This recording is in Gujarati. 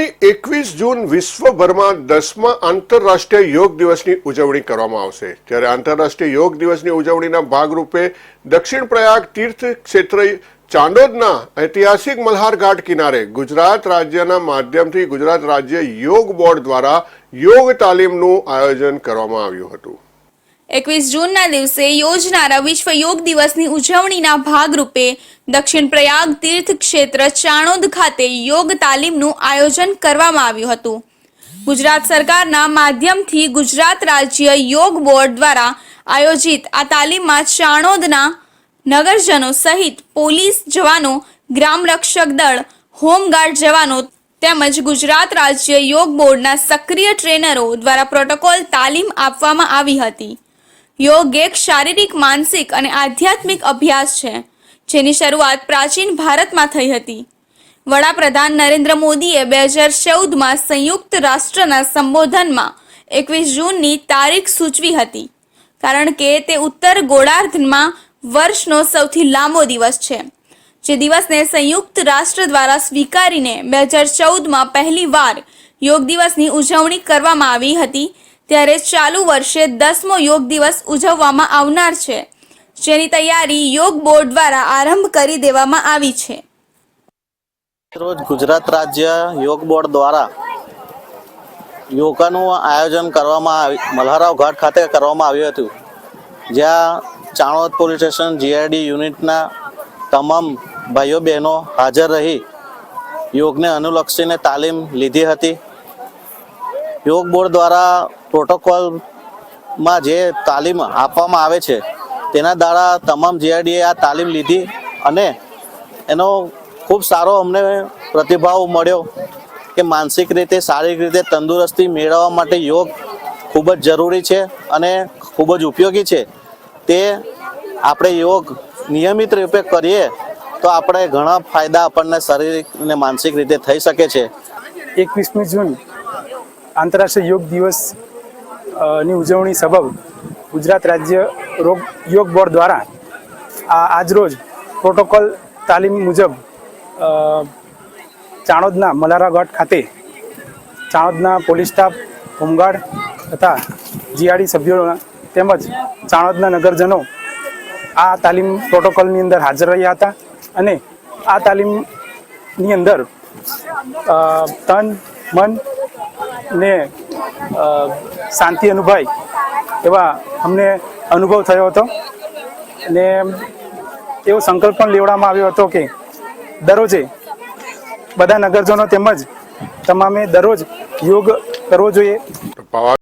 આગામી એકવીસ જૂન વિશ્વભરમાં દસમા આંતરરાષ્ટ્રીય યોગ દિવસની ઉજવણી કરવામાં આવશે. ત્યારે આંતરરાષ્ટ્રીય યોગ દિવસની ઉજવણીના ભાગરૂપે દક્ષિણ પ્રયાગ તીર્થ ક્ષેત્ર ચાંદોદના ઐતિહાસિક મલ્હાર ઘાટ કિનારે ગુજરાત રાજ્યના માધ્યમથી ગુજરાત રાજ્ય યોગ બોર્ડ દ્વારા યોગ તાલીમનું આયોજન કરવામાં આવ્યું હતું. એકવીસ જૂનના દિવસે યોજનારા વિશ્વ યોગ દિવસની ઉજવણીના ભાગરૂપે દક્ષિણ પ્રયાગ તીર્થ ક્ષેત્ર ચાણોદ ખાતે યોગ તાલીમનું આયોજન કરવામાં આવ્યું હતું. ગુજરાત સરકારના માધ્યમથી ગુજરાત રાજ્ય યોગ બોર્ડ દ્વારા આયોજિત આ તાલીમમાં ચાણોદના નગરજનો સહિત પોલીસ જવાનો, ગ્રામ રક્ષક દળ, હોમગાર્ડ જવાનો તેમજ ગુજરાત રાજ્ય યોગ બોર્ડના સક્રિય ટ્રેનરો દ્વારા પ્રોટોકોલ તાલીમ આપવામાં આવી હતી. યોગ એક શારીરિક, માનસિક અને આધ્યાત્મિક અભ્યાસ છે, જેની શરૂઆત પ્રાચીન ભારતમાં થઈ હતી. વડાપ્રધાન નરેન્દ્ર મોદીએ બે હજાર ચૌદમાં સંયુક્ત રાષ્ટ્રના સંબોધનમાં એકવીસ જૂનની તારીખ સૂચવી હતી, કારણ કે તે ઉત્તર ગોળાર્ધમાં વર્ષનો સૌથી લાંબો દિવસ છે. જે દિવસને સંયુક્ત રાષ્ટ્ર દ્વારા સ્વીકારીને બે હજાર ચૌદમાં પહેલી વાર યોગ દિવસની ઉજવણી કરવામાં આવી હતી ત્યારે ચાલુ વર્ષે દસમો યોગ દિવસ ઉજવવામાં આવનાર છે, જેની તૈયારી યોગ બોર્ડ દ્વારા આરંભ કરી દેવામાં આવી છે. રોજ ગુજરાત રાજ્ય યોગ બોર્ડ દ્વારા યોગાનું આયોજન કરવામાં આવી, મલ્હારાવ ઘાટ ખાતે કરવામાં આવ્યું હતું. જ્યાં ચાણોદ પોલીસ સ્ટેશન જીઆઈડી યુનિટના તમામ ભાઈઓ બહેનો હાજર રહી યોગને અનુલક્ષીને તાલીમ લીધી હતી. યોગ બોર્ડ દ્વારા પ્રોટોકોલમાં જે તાલીમ આપવામાં આવે છે, તેના દ્વારા તમામ જીઆરડીએ આ તાલીમ લીધી અને એનો ખૂબ સારો અમને પ્રતિભાવ મળ્યો કે માનસિક રીતે, શારીરિક રીતે તંદુરસ્તી મેળવવા માટે યોગ ખૂબ જ જરૂરી છે અને ખૂબ જ ઉપયોગી છે. તે આપણે યોગ નિયમિત રૂપે કરીએ તો આપણે ઘણા ફાયદા આપણને શારીરિક અને માનસિક રીતે થઈ શકે છે. એકવીસમી જૂન આંતરરાષ્ટ્રીય યોગ દિવસ ની ઉજવણી સબબ ગુજરાત રાજ્ય રોગ યોગ બોર્ડ દ્વારા આ આજરોજ પ્રોટોકોલ તાલીમ મુજબ ચાણોદના મલારાગઢ ખાતે ચાણોદના પોલીસ સ્ટાફ, હોમગાર્ડ તથા જીઆરડી સભ્યો તેમજ ચાણોદના નગરજનો આ તાલીમ પ્રોટોકોલની અંદર હાજર રહ્યા હતા અને આ તાલીમની અંદર તન, મન ને શાંતિ અનુભવાય એવા અમને અનુભવ થયો હતો. અને એવો સંકલ્પ પણ લેવડાવવામાં આવ્યો હતો કે દરરોજે બધા નગરજનો તેમજ તમામે દરરોજ યોગ કરવો જોઈએ.